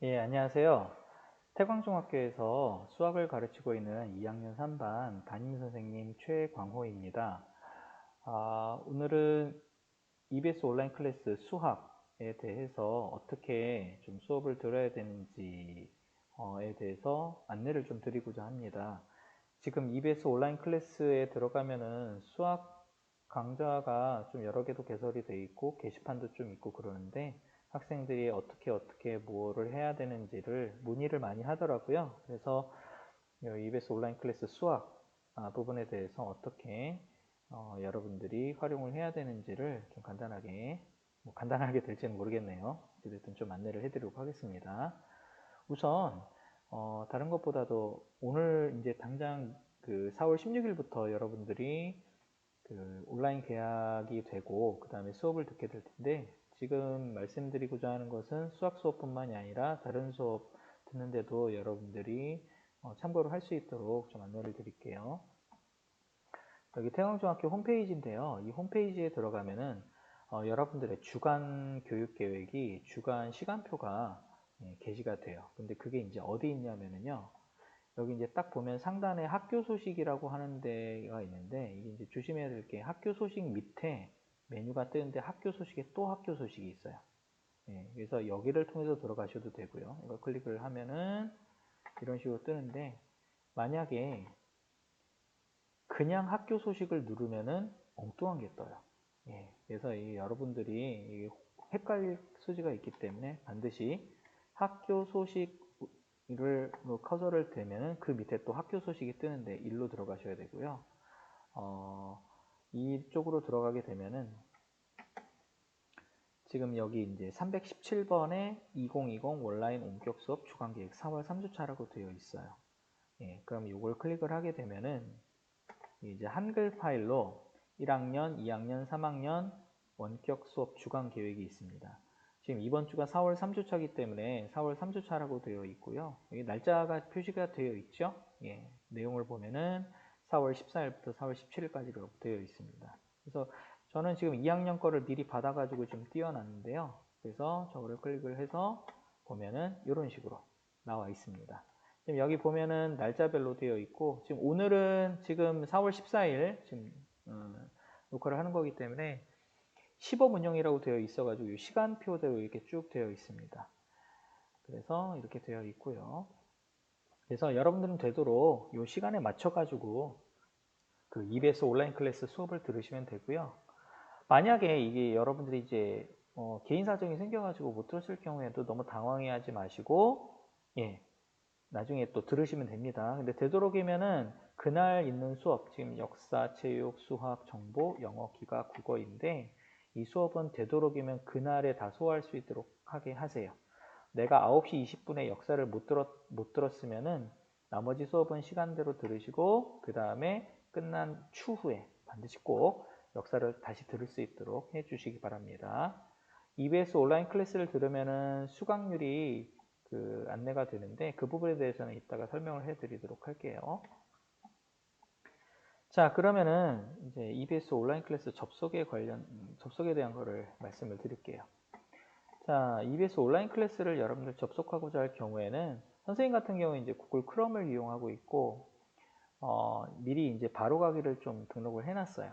예, 안녕하세요. 태광중학교에서 수학을 가르치고 있는 2학년 3반 담임선생님 최광호입니다. 아, 오늘은 EBS 온라인 클래스 수학에 대해서 어떻게 좀 수업을 들어야 되는지에 대해서 안내를 좀 드리고자 합니다. 지금 EBS 온라인 클래스에 들어가면은 수학 강좌가 좀 여러 개도 개설이 되어 있고 게시판도 좀 있고 그러는데 학생들이 어떻게 어떻게 뭐를 해야 되는지를 문의를 많이 하더라고요. 그래서 EBS 온라인 클래스 수학 아, 부분에 대해서 어떻게 어, 여러분들이 활용을 해야 되는지를 좀 간단하게 뭐 간단하게 될지는 모르겠네요. 어쨌든 좀 안내를 해드리도록 하겠습니다. 우선 어, 다른 것보다도 오늘 이제 당장 그 4월 16일부터 여러분들이 그 온라인 계약이 되고 그 다음에 수업을 듣게 될 텐데 지금 말씀드리고자 하는 것은 수학 수업뿐만이 아니라 다른 수업 듣는데도 여러분들이 어, 참고를 할 수 있도록 좀 안내를 드릴게요. 여기 태광중학교 홈페이지인데요. 이 홈페이지에 들어가면은 어, 여러분들의 주간 교육 계획이 주간 시간표가 예, 게시가 돼요. 근데 그게 이제 어디 있냐면은요. 여기 이제 딱 보면 상단에 학교 소식이라고 하는 데가 있는데 이게 이제 조심해야 될 게 학교 소식 밑에 메뉴가 뜨는데 학교 소식에 또 학교 소식이 있어요. 예, 그래서 여기를 통해서 들어가셔도 되고요. 이걸 클릭을 하면은 이런 식으로 뜨는데 만약에 그냥 학교 소식을 누르면은 엉뚱한 게 떠요. 예, 그래서 이 여러분들이 헷갈릴 소지가 있기 때문에 반드시 학교 소식을 커서를 대면은 그 밑에 또 학교 소식이 뜨는데 일로 들어가셔야 되고요. 어, 이쪽으로 들어가게 되면은 지금 여기 이제 317번에 2020 온라인 원격 수업 주간 계획 4월 3주차라고 되어 있어요. 예, 그럼 이걸 클릭을 하게 되면은 이제 한글 파일로 1학년, 2학년, 3학년 원격 수업 주간 계획이 있습니다. 지금 이번 주가 4월 3주차이기 때문에 4월 3주차라고 되어 있고요. 여기 날짜가 표시가 되어 있죠. 예, 내용을 보면은 4월 14일부터 4월 17일까지로 되어 있습니다. 그래서 저는 지금 2학년 거를 미리 받아가지고 좀 띄워놨는데요. 그래서 저거를 클릭을 해서 보면은 이런 식으로 나와 있습니다. 지금 여기 보면은 날짜별로 되어 있고 지금 오늘은 지금 4월 14일 지금 어, 녹화를 하는 거기 때문에 시범 운영이라고 되어 있어가지고 시간표대로 이렇게 쭉 되어 있습니다. 그래서 이렇게 되어 있고요. 그래서 여러분들은 되도록 이 시간에 맞춰가지고 그 EBS 온라인 클래스 수업을 들으시면 되고요. 만약에 이게 여러분들이 이제 어, 개인 사정이 생겨가지고 못 들었을 경우에도 너무 당황해하지 마시고 예 나중에 또 들으시면 됩니다. 근데 되도록이면은 그날 있는 수업 지금 역사, 체육, 수학, 정보, 영어, 기가, 국어인데 이 수업은 되도록이면 그날에 다 소화할 수 있도록 하게 하세요. 내가 9시 20분에 역사를 못, 들었, 못 들었으면은 나머지 수업은 시간대로 들으시고 그 다음에 끝난 추후에 반드시 꼭 역사를 다시 들을 수 있도록 해주시기 바랍니다. EBS 온라인 클래스를 들으면은 수강률이 그 안내가 되는데 그 부분에 대해서는 이따가 설명을 해드리도록 할게요. 자 그러면은 이제 EBS 온라인 클래스 접속에 관련 접속에 대한 거를 말씀을 드릴게요. 자, EBS 온라인 클래스를 여러분들 접속하고자 할 경우에는 선생님 같은 경우에 이제 구글 크롬을 이용하고 있고 어, 미리 이제 바로 가기를 좀 등록을 해놨어요.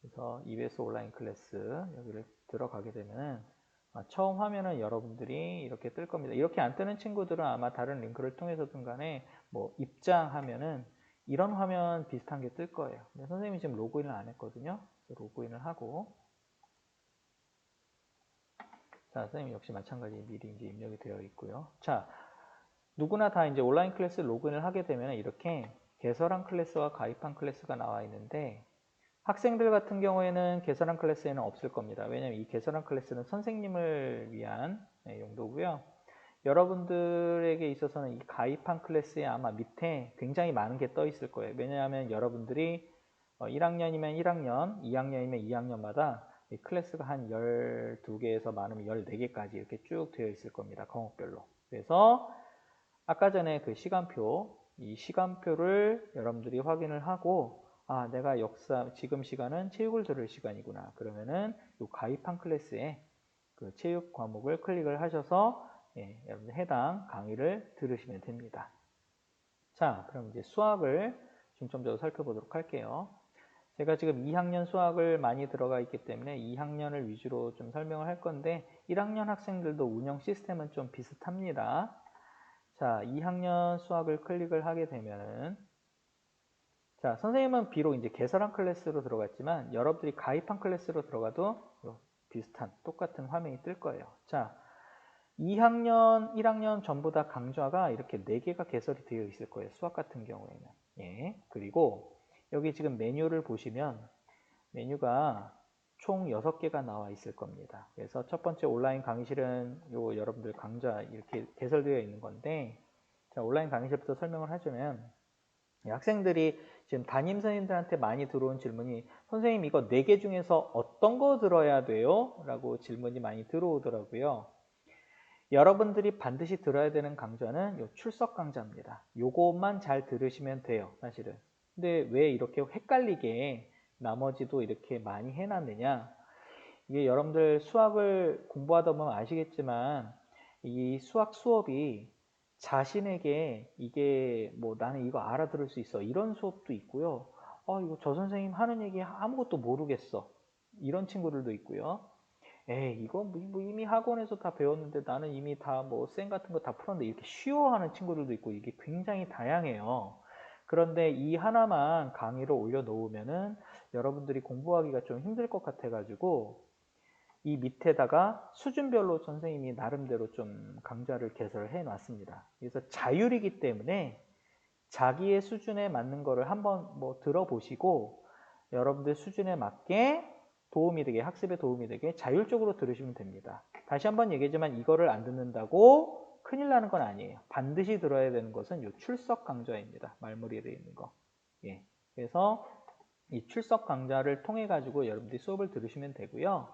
그래서 EBS 온라인 클래스 여기를 들어가게 되면 아, 처음 화면은 여러분들이 이렇게 뜰 겁니다. 이렇게 안 뜨는 친구들은 아마 다른 링크를 통해서든 간에 뭐 입장하면은 이런 화면 비슷한 게 뜰 거예요. 근데 선생님이 지금 로그인을 안 했거든요. 로그인을 하고 자, 선생님 역시 마찬가지 미리 이제 입력이 되어 있고요. 자, 누구나 다 이제 온라인 클래스 로그인을 하게 되면 이렇게 개설한 클래스와 가입한 클래스가 나와 있는데 학생들 같은 경우에는 개설한 클래스에는 없을 겁니다. 왜냐하면 이 개설한 클래스는 선생님을 위한 네, 용도고요. 여러분들에게 있어서는 이 가입한 클래스에 아마 밑에 굉장히 많은 게 떠 있을 거예요. 왜냐하면 여러분들이 1학년이면 어, 1학년, 2학년이면 2학년마다 클래스가 한 12개에서 많으면 14개까지 이렇게 쭉 되어 있을 겁니다. 과목별로. 그래서 아까 전에 그 시간표, 이 시간표를 여러분들이 확인을 하고 아, 내가 역사, 지금 시간은 체육을 들을 시간이구나. 그러면은 이 가입한 클래스에 그 체육 과목을 클릭을 하셔서 예, 여러분들 해당 강의를 들으시면 됩니다. 자, 그럼 이제 수학을 중점적으로 살펴보도록 할게요. 제가 지금 2학년 수학을 많이 들어가 있기 때문에 2학년을 위주로 좀 설명을 할 건데 1학년 학생들도 운영 시스템은 좀 비슷합니다. 자, 2학년 수학을 클릭을 하게 되면은 자, 선생님은 비록 이제 개설한 클래스로 들어갔지만 여러분들이 가입한 클래스로 들어가도 비슷한 똑같은 화면이 뜰 거예요. 자, 2학년, 1학년 전부 다 강좌가 이렇게 4개가 개설이 되어 있을 거예요. 수학 같은 경우에는. 예. 그리고 여기 지금 메뉴를 보시면 메뉴가 총 6개가 나와 있을 겁니다. 그래서 첫 번째 온라인 강의실은 요 여러분들 강좌 이렇게 개설되어 있는 건데 자, 온라인 강의실부터 설명을 하자면 학생들이 지금 담임 선생님들한테 많이 들어온 질문이 선생님 이거 4개 중에서 어떤 거 들어야 돼요? 라고 질문이 많이 들어오더라고요. 여러분들이 반드시 들어야 되는 강좌는 요 출석 강좌입니다. 요것만 잘 들으시면 돼요. 사실은. 근데 왜 이렇게 헷갈리게 나머지도 이렇게 많이 해놨느냐? 이게 여러분들 수학을 공부하다 보면 아시겠지만 이 수학 수업이 자신에게 이게 뭐 나는 이거 알아들을 수 있어 이런 수업도 있고요. 어 이거 저 선생님 하는 얘기 아무것도 모르겠어 이런 친구들도 있고요. 에이 이거 뭐, 뭐 이미 학원에서 다 배웠는데 나는 이미 다 뭐 쌤 같은 거 다 풀었는데 이렇게 쉬워하는 친구들도 있고 이게 굉장히 다양해요. 그런데 이 하나만 강의로 올려놓으면은 여러분들이 공부하기가 좀 힘들 것 같아 가지고 이 밑에다가 수준별로 선생님이 나름대로 좀 강좌를 개설해 놨습니다. 그래서 자율이기 때문에 자기의 수준에 맞는 거를 한번 뭐 들어보시고 여러분들 수준에 맞게 도움이 되게 학습에 도움이 되게 자율적으로 들으시면 됩니다. 다시 한번 얘기하지만 이거를 안 듣는다고 큰일 나는 건 아니에요. 반드시 들어야 되는 것은 이 출석 강좌입니다. 말머리에 되어 있는 거. 예. 그래서 이 출석 강좌를 통해 가지고 여러분들이 수업을 들으시면 되고요.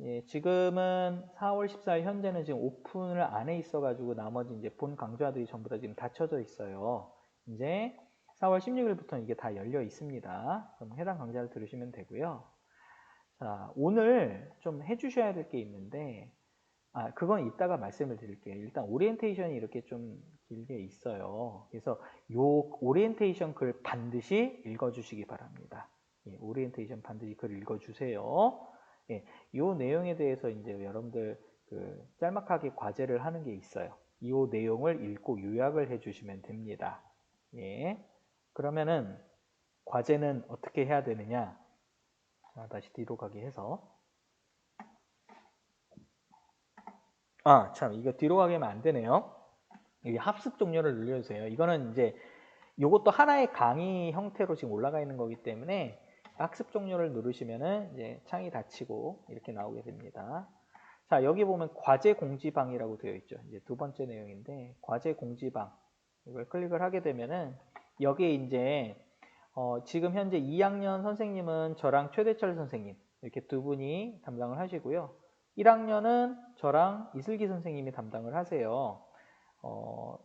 예, 지금은 4월 14일 현재는 지금 오픈을 안에 있어 가지고 나머지 이제 본 강좌들이 전부 다 지금 닫혀져 있어요. 이제 4월 16일부터는 이게 다 열려 있습니다. 그럼 해당 강좌를 들으시면 되고요. 자, 오늘 좀 해주셔야 될 게 있는데, 아, 그건 이따가 말씀을 드릴게요. 일단 오리엔테이션이 이렇게 좀 길게 있어요. 그래서 요 오리엔테이션 글 반드시 읽어주시기 바랍니다. 예, 오리엔테이션 반드시 글 읽어주세요. 예, 이 내용에 대해서 이제 여러분들 그 짤막하게 과제를 하는 게 있어요. 이 내용을 읽고 요약을 해주시면 됩니다. 예, 그러면은 과제는 어떻게 해야 되느냐? 자, 다시 뒤로 가게 해서 아, 참 이거 뒤로 가게 하면 안 되네요. 여기 합습 종료를 눌러주세요. 이거는 이제 이것도 하나의 강의 형태로 지금 올라가 있는 거기 때문에 학습 종료를 누르시면은 이제 창이 닫히고 이렇게 나오게 됩니다. 자, 여기 보면 과제 공지방이라고 되어 있죠. 이제 두 번째 내용인데 과제 공지방 이걸 클릭을 하게 되면은 여기에 이제 어, 지금 현재 2학년 선생님은 저랑 최대철 선생님 이렇게 두 분이 담당을 하시고요. 1학년은 저랑 이슬기 선생님이 담당을 하세요. 어,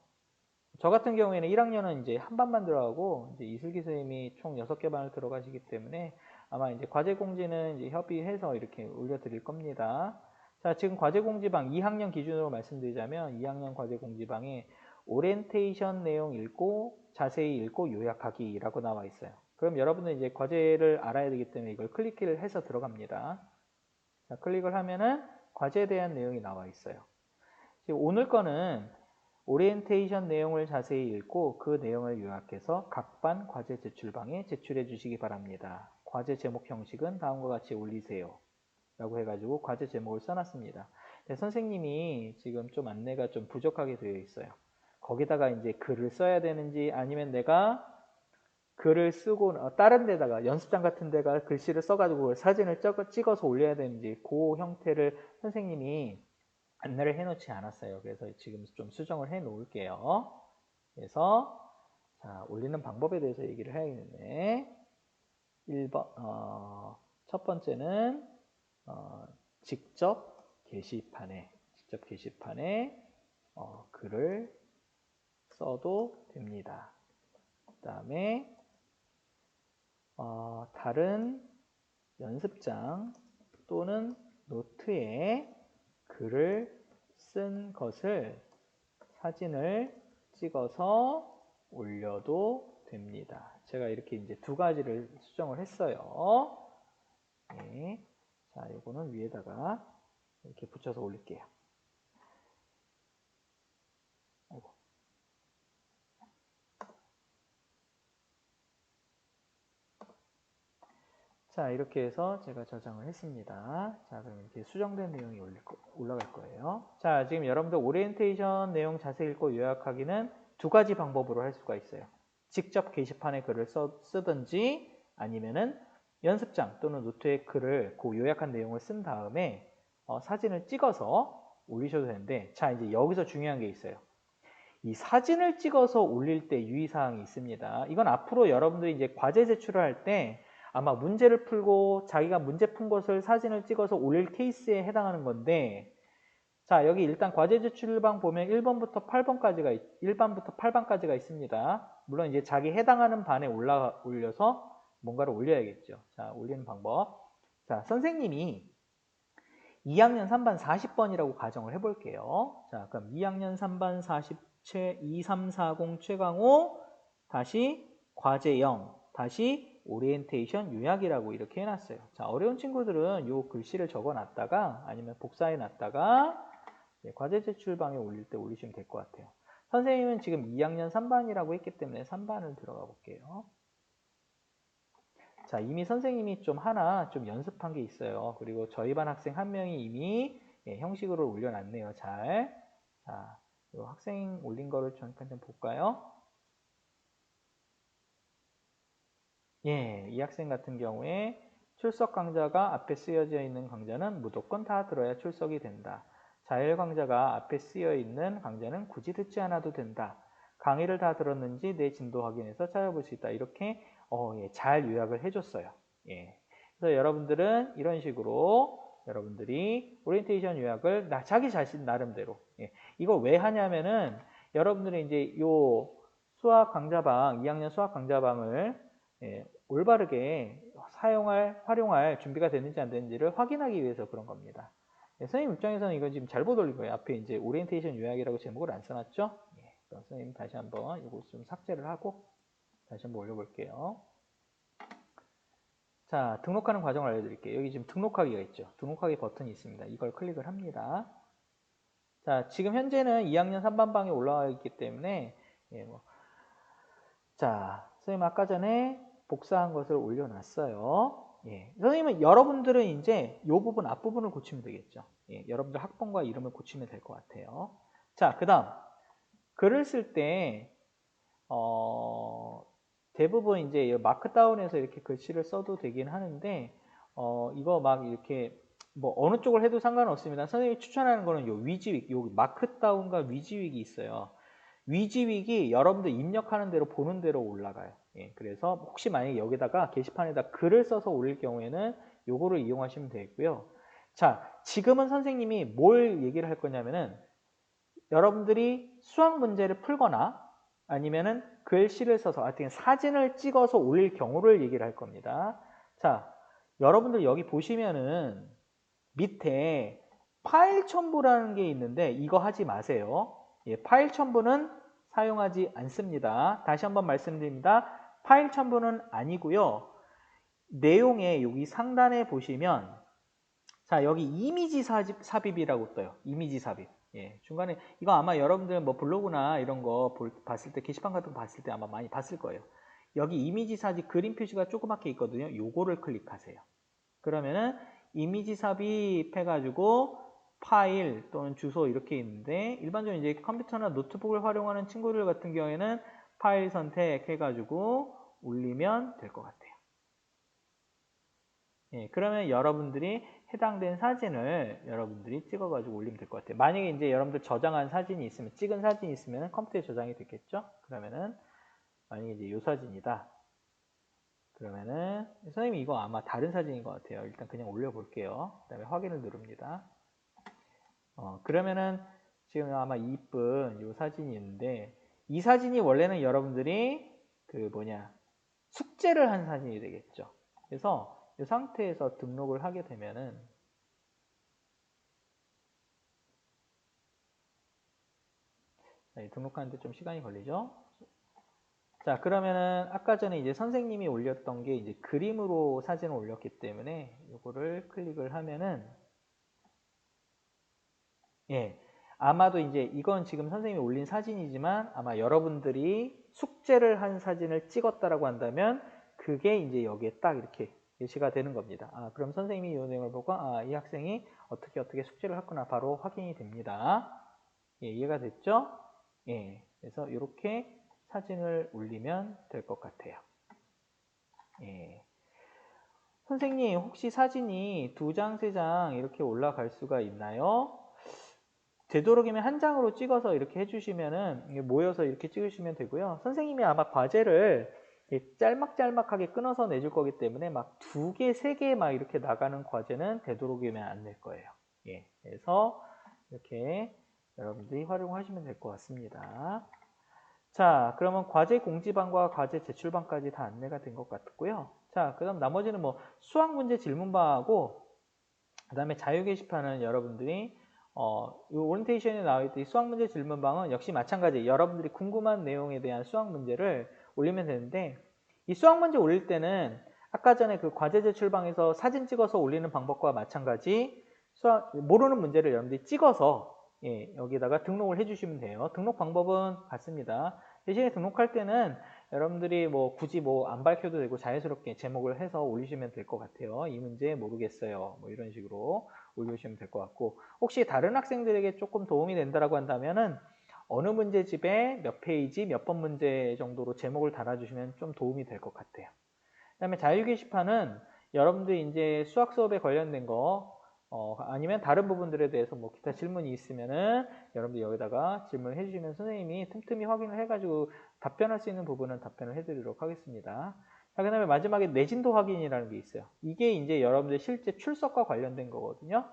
저 같은 경우에는 1학년은 이제 한 반만 들어가고 이제 이슬기 선생님이 총 6개 반을 들어가시기 때문에 아마 이제 과제 공지는 이제 협의해서 이렇게 올려 드릴 겁니다. 자, 지금 과제 공지방 2학년 기준으로 말씀드리자면 2학년 과제 공지방에 오리엔테이션 내용 읽고 자세히 읽고 요약하기라고 나와 있어요. 그럼 여러분은 이제 과제를 알아야 되기 때문에 이걸 클릭을 해서 들어갑니다. 자, 클릭을 하면은 과제에 대한 내용이 나와 있어요. 오늘 거는 오리엔테이션 내용을 자세히 읽고 그 내용을 요약해서 각반 과제 제출방에 제출해 주시기 바랍니다. 과제 제목 형식은 다음과 같이 올리세요. 라고 해가지고 과제 제목을 써놨습니다. 선생님이 지금 좀 안내가 좀 부족하게 되어 있어요. 거기다가 이제 글을 써야 되는지 아니면 내가 글을 쓰고 어, 다른 데다가 연습장 같은 데가 글씨를 써가지고 사진을 찍어서 올려야 되는지 그 형태를 선생님이 안내를 해놓지 않았어요. 그래서 지금 좀 수정을 해 놓을게요. 그래서 자, 올리는 방법에 대해서 얘기를 해야겠네. 1번 어, 첫 번째는 어, 직접 게시판에 직접 게시판에 어, 글을 써도 됩니다. 그 다음에 어, 다른 연습장 또는 노트에 글을 쓴 것을 사진을 찍어서 올려도 됩니다. 제가 이렇게 이제 두 가지를 수정을 했어요. 네. 자, 이거는 위에다가 이렇게 붙여서 올릴게요. 아이고. 자, 이렇게 해서 제가 저장을 했습니다. 자, 그럼 이렇게 수정된 내용이 올라갈 거예요. 자, 지금 여러분들 오리엔테이션 내용 자세히 읽고 요약하기는 두 가지 방법으로 할 수가 있어요. 직접 게시판에 글을 써, 쓰든지 아니면은 연습장 또는 노트에 글을 그 요약한 내용을 쓴 다음에 어, 사진을 찍어서 올리셔도 되는데 자 이제 여기서 중요한 게 있어요. 이 사진을 찍어서 올릴 때 유의사항이 있습니다. 이건 앞으로 여러분들이 이제 과제 제출을 할때 아마 문제를 풀고 자기가 문제 푼 것을 사진을 찍어서 올릴 케이스에 해당하는 건데 자 여기 일단 과제 제출방 보면 1번부터 8번까지가 1반부터 8반까지가 있습니다. 물론 이제 자기 해당하는 반에 올라 올려서 뭔가를 올려야겠죠. 자, 올리는 방법. 자, 선생님이 2학년 3반 40번이라고 가정을 해볼게요. 자, 그럼 2학년 3반 40, 최, 2340 최강호, 다시 과제 0, 다시 오리엔테이션 요약이라고 이렇게 해놨어요. 자, 어려운 친구들은 요 글씨를 적어놨다가 아니면 복사해놨다가 과제 제출방에 올릴 때 올리시면 될 것 같아요. 선생님은 지금 2학년 3반이라고 했기 때문에 3반을 들어가 볼게요. 자, 이미 선생님이 좀 하나 좀 연습한 게 있어요. 그리고 저희 반 학생 한 명이 이미 예, 형식으로 올려놨네요. 잘. 자, 이 학생 올린 거를 잠깐 좀 볼까요? 예, 이 학생 같은 경우에 출석 강좌가 앞에 쓰여져 있는 강좌는 무조건 다 들어야 출석이 된다. 자율 강좌가 앞에 쓰여 있는 강좌는 굳이 듣지 않아도 된다. 강의를 다 들었는지 내 진도 확인해서 찾아볼 수 있다. 이렇게 어, 예, 잘 요약을 해줬어요. 예. 그래서 여러분들은 이런 식으로 여러분들이 오리엔테이션 요약을 나, 자기 자신 나름대로 예. 이걸 왜 하냐면은 여러분들이 이제 요 수학 강좌방 2학년 수학 강좌방을 예, 올바르게 사용할 활용할 준비가 됐는지 안 됐는지를 확인하기 위해서 그런 겁니다. 예, 선생님 입장에서는 이거 지금 잘못 올린 거예요. 앞에 이제 오리엔테이션 요약이라고 제목을 안 써놨죠? 예, 선생님 다시 한번 이거 좀 삭제를 하고 다시 한번 올려볼게요. 자, 등록하는 과정을 알려드릴게요. 여기 지금 등록하기가 있죠. 등록하기 버튼이 있습니다. 이걸 클릭을 합니다. 자, 지금 현재는 2학년 3반방에 올라와 있기 때문에 예, 뭐. 자, 선생님 아까 전에 복사한 것을 올려놨어요. 예, 선생님은 여러분들은 이제 이 부분 앞부분을 고치면 되겠죠. 예, 여러분들 학번과 이름을 고치면 될 것 같아요. 자, 그 다음 글을 쓸때 어, 대부분 이제 마크다운에서 이렇게 글씨를 써도 되긴 하는데 어 이거 막 이렇게 뭐 어느 쪽을 해도 상관없습니다. 선생님이 추천하는 거는 요 위지윅, 요 마크다운과 위지윅이 있어요. 위지윅이 여러분들 입력하는 대로 보는 대로 올라가요. 예, 그래서 혹시 만약에 여기다가 게시판에다 글을 써서 올릴 경우에는 요거를 이용하시면 되고요. 자, 지금은 선생님이 뭘 얘기를 할 거냐면은 여러분들이 수학 문제를 풀거나 아니면은 글씨를 써서 하여튼 사진을 찍어서 올릴 경우를 얘기를 할 겁니다. 자, 여러분들 여기 보시면은 밑에 파일 첨부라는 게 있는데 이거 하지 마세요. 예, 파일 첨부는 사용하지 않습니다. 다시 한번 말씀드립니다. 파일 첨부는 아니고요. 내용에 여기 상단에 보시면 자 여기 이미지 삽입이라고 떠요. 이미지 삽입. 예, 중간에 이거 아마 여러분들 뭐 블로그나 이런 거 볼, 봤을 때 게시판 같은 거 봤을 때 아마 많이 봤을 거예요. 여기 이미지 사진 그림 표시가 조그맣게 있거든요. 요거를 클릭하세요. 그러면은 이미지 삽입해 가지고 파일 또는 주소 이렇게 있는데 일반적으로 이제 컴퓨터나 노트북을 활용하는 친구들 같은 경우에는 파일 선택해 가지고 올리면 될 것 같아요. 예, 그러면 여러분들이 해당된 사진을 여러분들이 찍어가지고 올리면 될 것 같아요. 만약에 이제 여러분들 저장한 사진이 있으면, 찍은 사진이 있으면 컴퓨터에 저장이 됐겠죠? 그러면은, 만약에 이제 이 사진이다. 그러면은, 선생님이 이거 아마 다른 사진인 것 같아요. 일단 그냥 올려볼게요. 그 다음에 확인을 누릅니다. 어, 그러면은, 지금 아마 이쁜 이 사진이 있는데, 이 사진이 원래는 여러분들이 그 뭐냐, 숙제를 한 사진이 되겠죠. 그래서 이 상태에서 등록을 하게 되면은 네, 등록하는데 좀 시간이 걸리죠. 자, 그러면은 아까 전에 이제 선생님이 올렸던 게 이제 그림으로 사진을 올렸기 때문에 이거를 클릭을 하면은 예. 아마도 이제 이건 지금 선생님이 올린 사진이지만 아마 여러분들이 숙제를 한 사진을 찍었다라고 한다면 그게 이제 여기에 딱 이렇게 예시가 되는 겁니다. 아, 그럼 선생님이 이 내용을 보고 아, 이 학생이 어떻게 어떻게 숙제를 했구나 바로 확인이 됩니다. 예, 이해가 됐죠? 예. 그래서 이렇게 사진을 올리면 될 것 같아요. 예. 선생님 혹시 사진이 두 장, 세 장 이렇게 올라갈 수가 있나요? 되도록이면 한 장으로 찍어서 이렇게 해주시면은 모여서 이렇게 찍으시면 되고요. 선생님이 아마 과제를 짤막짤막하게 끊어서 내줄 거기 때문에 막 두 개, 세 개 막 이렇게 나가는 과제는 되도록이면 안 낼 거예요. 예, 그래서 이렇게 여러분들이 활용하시면 될 것 같습니다. 자, 그러면 과제 공지방과 과제 제출방까지 다 안내가 된 것 같고요. 자, 그 다음 나머지는 뭐 수학 문제 질문방하고 그 다음에 자유 게시판은 여러분들이 어, 이 오리엔테이션에 나와 있던 수학 문제 질문방은 역시 마찬가지 여러분들이 궁금한 내용에 대한 수학 문제를 올리면 되는데 이 수학 문제 올릴 때는 아까 전에 그 과제 제출방에서 사진 찍어서 올리는 방법과 마찬가지 수학, 모르는 문제를 여러분들이 찍어서 예, 여기다가 등록을 해주시면 돼요. 등록 방법은 같습니다. 대신에 등록할 때는 여러분들이 뭐 굳이 뭐 안 밝혀도 되고 자연스럽게 제목을 해서 올리시면 될 것 같아요. 이 문제 모르겠어요. 뭐 이런 식으로 올려주시면 될 것 같고 혹시 다른 학생들에게 조금 도움이 된다라고 한다면은 어느 문제집에 몇 페이지 몇 번 문제 정도로 제목을 달아주시면 좀 도움이 될 것 같아요. 그 다음에 자유 게시판은 여러분들이 이제 수학 수업에 관련된 거 어, 아니면 다른 부분들에 대해서 뭐 기타 질문이 있으면은 여러분들 여기다가 질문을 해주시면 선생님이 틈틈이 확인을 해가지고 답변할 수 있는 부분은 답변을 해드리도록 하겠습니다. 자, 그 다음에 마지막에 내진도 확인이라는 게 있어요. 이게 이제 여러분들 실제 출석과 관련된 거거든요.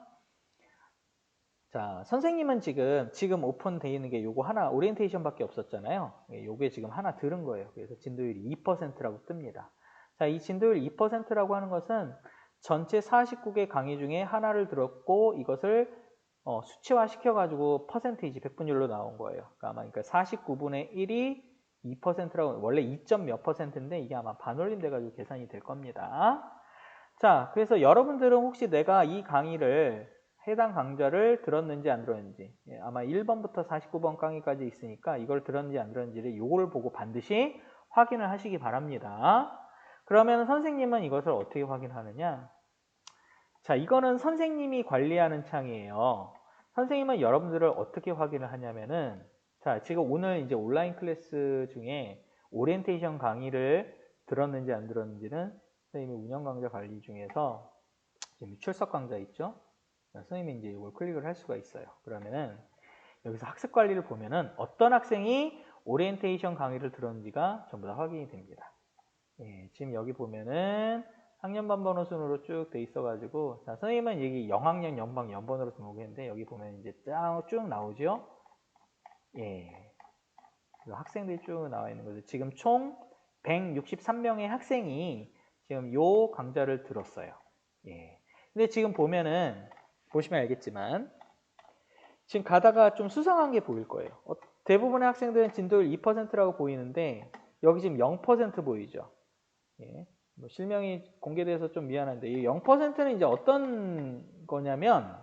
자, 선생님은 지금, 지금 오픈되어 있는 게 요거 하나, 오리엔테이션 밖에 없었잖아요. 예, 요게 지금 하나 들은 거예요. 그래서 진도율이 2%라고 뜹니다. 자, 이 진도율 2%라고 하는 것은 전체 49개 강의 중에 하나를 들었고 이것을 어, 수치화 시켜가지고 퍼센테이지 백분율로 나온 거예요. 그러니까 그러니까 49분의 1이 2%라고 원래 2점 몇 퍼센트인데 이게 아마 반올림 돼가지고 계산이 될 겁니다. 자, 그래서 여러분들은 혹시 내가 이 강의를 해당 강좌를 들었는지 안 들었는지 예, 아마 1번부터 49번 강의까지 있으니까 이걸 들었는지 안 들었는지를 요거를 보고 반드시 확인을 하시기 바랍니다. 그러면 선생님은 이것을 어떻게 확인하느냐? 자, 이거는 선생님이 관리하는 창이에요. 선생님은 여러분들을 어떻게 확인을 하냐면은 자, 지금 오늘 이제 온라인 클래스 중에 오리엔테이션 강의를 들었는지 안 들었는지는 선생님이 운영 강좌 관리 중에서 지금 출석 강좌 있죠? 선생님이 이제 이걸 클릭을 할 수가 있어요. 그러면은 여기서 학습 관리를 보면은 어떤 학생이 오리엔테이션 강의를 들었는지가 전부 다 확인이 됩니다. 예, 지금 여기 보면은 학년반 번호 순으로 쭉 돼 있어가지고 자 선생님은 여기 영학년 연방 연번으로 등록했는데 여기 보면 이제 쭉 나오죠. 예, 학생들이 쭉 나와 있는 거죠. 지금 총 163명의 학생이 지금 요 강좌를 들었어요. 예. 근데 지금 보면은 보시면 알겠지만 지금 가다가 좀 수상한 게 보일 거예요. 어, 대부분의 학생들은 진도율 2%라고 보이는데 여기 지금 0% 보이죠. 예. 뭐 실명이 공개돼서 좀 미안한데 이 0%는 이제 어떤 거냐면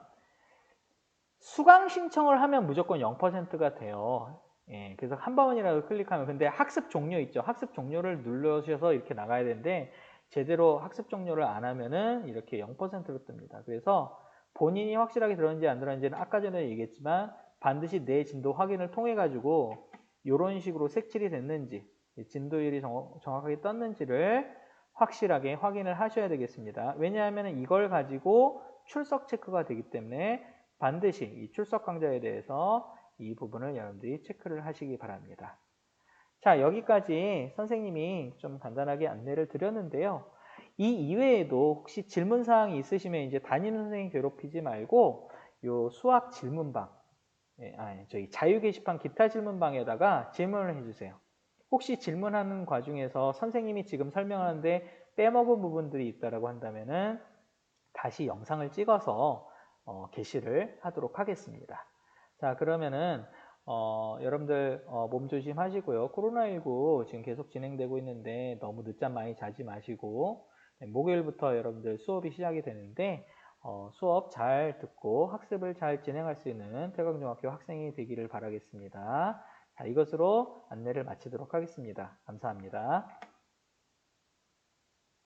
수강 신청을 하면 무조건 0%가 돼요. 예, 그래서 한 번이라도 클릭하면 근데 학습 종료 있죠. 학습 종료를 눌러주셔서 이렇게 나가야 되는데 제대로 학습 종료를 안 하면은 이렇게 0%로 뜹니다. 그래서 본인이 확실하게 들었는지 안 들었는지는 아까 전에 얘기했지만 반드시 내 진도 확인을 통해 가지고 이런 식으로 색칠이 됐는지 진도율이 정 확하게 떴는지를 확실하게 확인을 하셔야 되겠습니다. 왜냐하면 이걸 가지고 출석 체크가 되기 때문에 반드시 이 출석 강좌에 대해서 이 부분을 여러분들이 체크를 하시기 바랍니다. 자 여기까지 선생님이 좀 간단하게 안내를 드렸는데요. 이 이외에도 혹시 질문사항이 있으시면 이제 담임 선생님 괴롭히지 말고 요 수학 질문방 예, 아니 저희 자유 게시판 기타 질문방에다가 질문을 해주세요. 혹시 질문하는 과정에서 선생님이 지금 설명하는데 빼먹은 부분들이 있다라고 한다면은 다시 영상을 찍어서 어, 게시를 하도록 하겠습니다. 자 그러면은 어, 여러분들 어, 몸 조심하시고요. 코로나19 지금 계속 진행되고 있는데 너무 늦잠 많이 자지 마시고 네, 목요일부터 여러분들 수업이 시작이 되는데 어, 수업 잘 듣고 학습을 잘 진행할 수 있는 태광중학교 학생이 되기를 바라겠습니다. 자, 이것으로 안내를 마치도록 하겠습니다. 감사합니다.